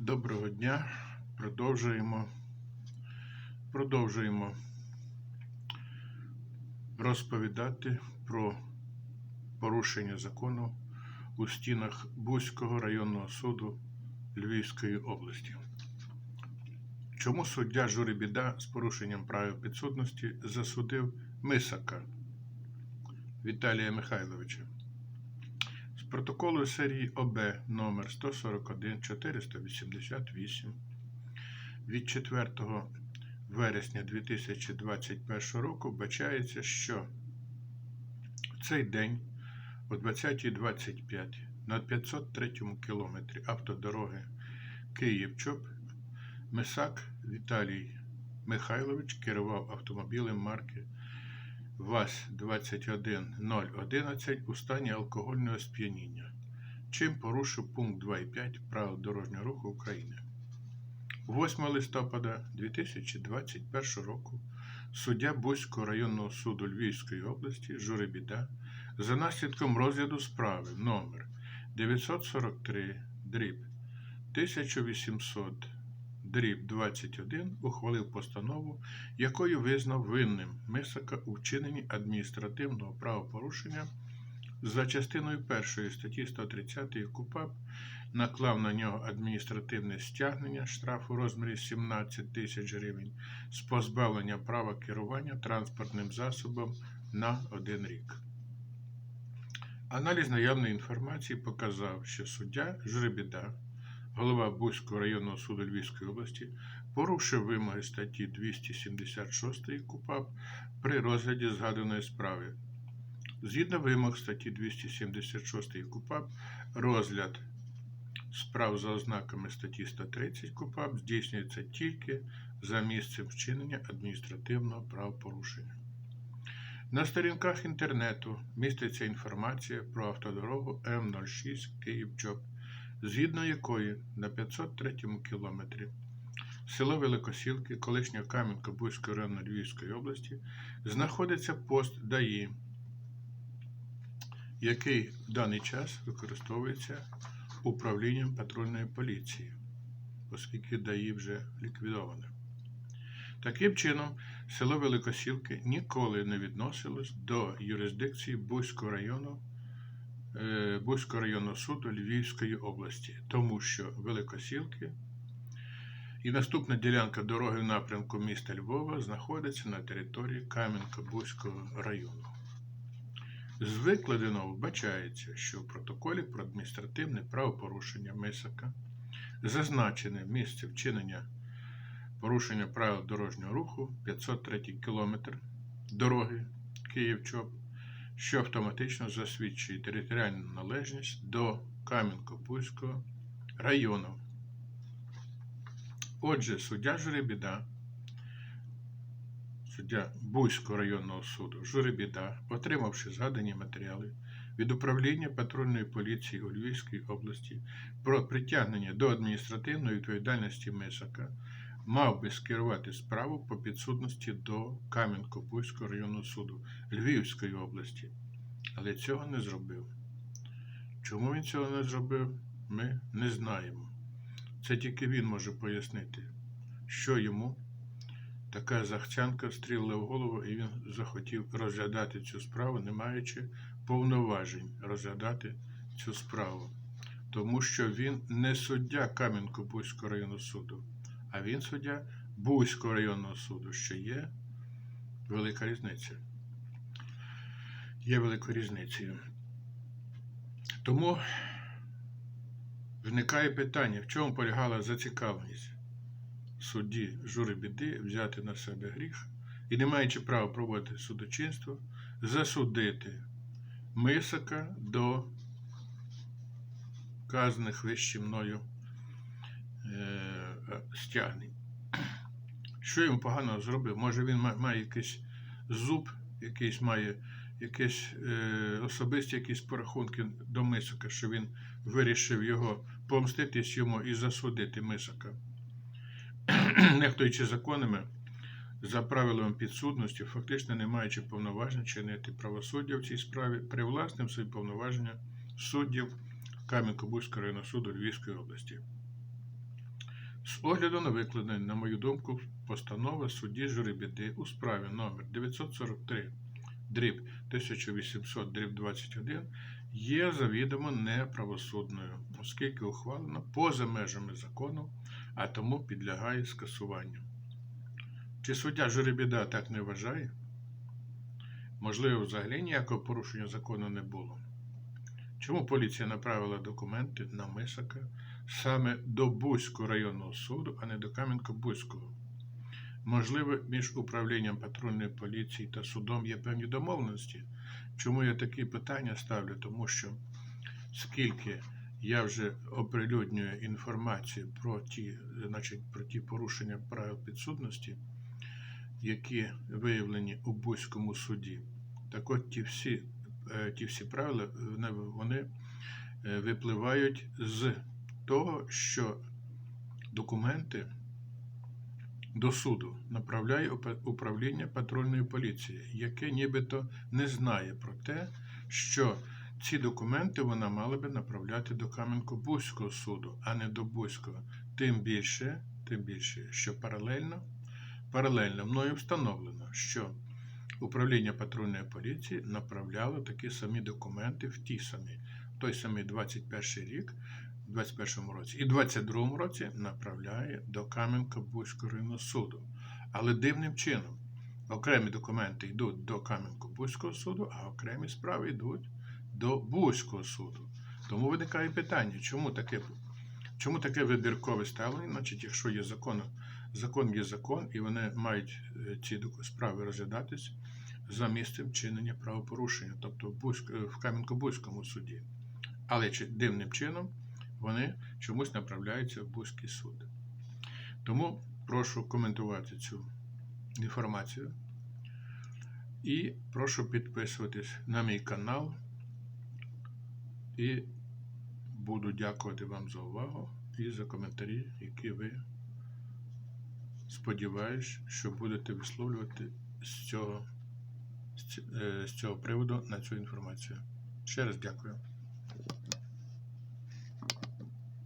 Доброго дня. Продовжуємо. Продовжуємо розповідати про порушення закону у стінах Бузького районного суду Львівської області. Чому суддя Журибіда з порушенням прав підсудності засудив Мисака Віталія Михайловича? Протоколу серії ОБ номер 141 488 від 4 вересня 2021 року вбачається, що в цей день о 20.25 на 503 кілометрі автодороги Київ-Чоп Мисак Віталій Михайлович керував автомобілем марки ВАЗ-21011 у стані алкогольного сп'яніння, чим порушив пункт 2.5 правил дорожнього руху України. 8 листопада 2021 року суддя Бузького районного суду Львівської області Журибіда за наслідком розгляду справи номер 943 дріб 1800 дріб 21 ухвалив постанову, якою визнав винним Мисака у вчиненні адміністративного правопорушення за частиною 1 статті 130 КУПАП, наклав на нього адміністративне стягнення штрафу у розмірі 17 тисяч гривень з позбавлення права керування транспортним засобом на один рік. Аналіз наявної інформації показав, що суддя Жребіда голова Бузького районного суду Львівської області порушив вимоги статті 276 КУПАП при розгляді згаданої справи. Згідно вимог статті 276 КУПАП, розгляд справ за ознаками статті 130 КУПАП здійснюється тільки за місцем вчинення адміністративного правопорушення. На сторінках інтернету міститься інформація про автодорогу М06 Київ-Чоп згідно якої на 503 кілометрі село Великосілки, колишнього Кам'янка-Бузького району Львівської області, знаходиться пост ДАІ, який в даний час використовується управлінням патрульної поліції, оскільки ДАІ вже ліквідоване. Таким чином, село Великосілки ніколи не відносилось до юрисдикції Бузького району Бузького районного суду Львівської області, тому що Великосілки і наступна ділянка дороги в напрямку міста Львова знаходиться на території Кам'янка-Бузького району. З викладеного вбачається, що в протоколі про адміністративне правопорушення Мисака зазначене місце вчинення порушення правил дорожнього руху 503 км дороги Київ-Чоп що автоматично засвідчує територіальну належність до Кам'янко-Бузького району. Отже, суддя Журебіда, суддя Бузького районного суду Журебіда, отримавши згадані матеріали від управління патрульної поліції у Львівській області про притягнення до адміністративної відповідальності Мисака, мав би скерувати справу по підсудності до Кам'янко-Бузького районного суду Львівської області, але цього не зробив. Чому він цього не зробив, ми не знаємо. Це тільки він може пояснити, що йому така захцянка стріла в голову, і він захотів розглядати цю справу, не маючи повноважень розглядати цю справу. Тому що він не суддя Кам'янко-Бузького районного суду а він суддя Бузького районного суду, що є велика різниця. Є великою різницею. Тому виникає питання, в чому полягала зацікавленість судді жури біди взяти на себе гріх і, не маючи права проводити судочинство, засудити Мисака до вказаних вище мною стягнень. Що йому поганого зробив? Може він має якийсь зуб, якийсь має якісь е, особисті якісь порахунки до Мисака, що він вирішив його помститись йому і засудити Мисака. Нехтуючи законами, за правилами підсудності, фактично не маючи повноважень чинити правосуддя в цій справі, привласнив свої повноваження суддів Кам'янко-Бузького районного суду Львівської області. З огляду на викладені, на мою думку, постанова судді Журибіди у справі номер 943 дріб 1800 дріб 21 є завідомо неправосудною, оскільки ухвалена поза межами закону, а тому підлягає скасуванню. Чи суддя Журибіда так не вважає? Можливо, взагалі ніякого порушення закону не було. Чому поліція направила документи на Мисака саме до Бузького районного суду, а не до Кам'янко-Бузького? Можливо, між управлінням патрульної поліції та судом є певні домовленості. Чому я такі питання ставлю? Тому що скільки я вже оприлюднюю інформацію про ті, значить, про ті порушення правил підсудності, які виявлені у Бузькому суді, так от ті всі, е, ті всі правила вони- е, випливають з того, що документи до суду направляє управління патрульної поліції, яке нібито не знає про те, що ці документи вона мала би направляти до Кам'янко-Бузького суду, а не до Бузького. Тим більше, тим більше, що паралельно, паралельно мною встановлено, що управління патрульної поліції направляло такі самі документи в ті самі, той самий 21 рік, в 21 році і 22 році направляє до Кам'янко-Бузького районного суду. Але дивним чином окремі документи йдуть до Кам'янко-Бузького суду, а окремі справи йдуть до Бузького суду. Тому виникає питання, чому таке, чому таке вибіркове ставлення? Значить, якщо є закон, закон є закон, і вони мають е, ці справи розглядатись за місцем чинення правопорушення, тобто в Кам'янко-Бузькому суді. Але чи- дивним чином вони чомусь направляються в Бузький суд. Тому прошу коментувати цю інформацію і прошу підписуватись на мій канал. І буду дякувати вам за увагу і за коментарі, які ви сподіваюсь, що будете висловлювати з цього, з е, цього приводу на цю інформацію. Ще раз дякую.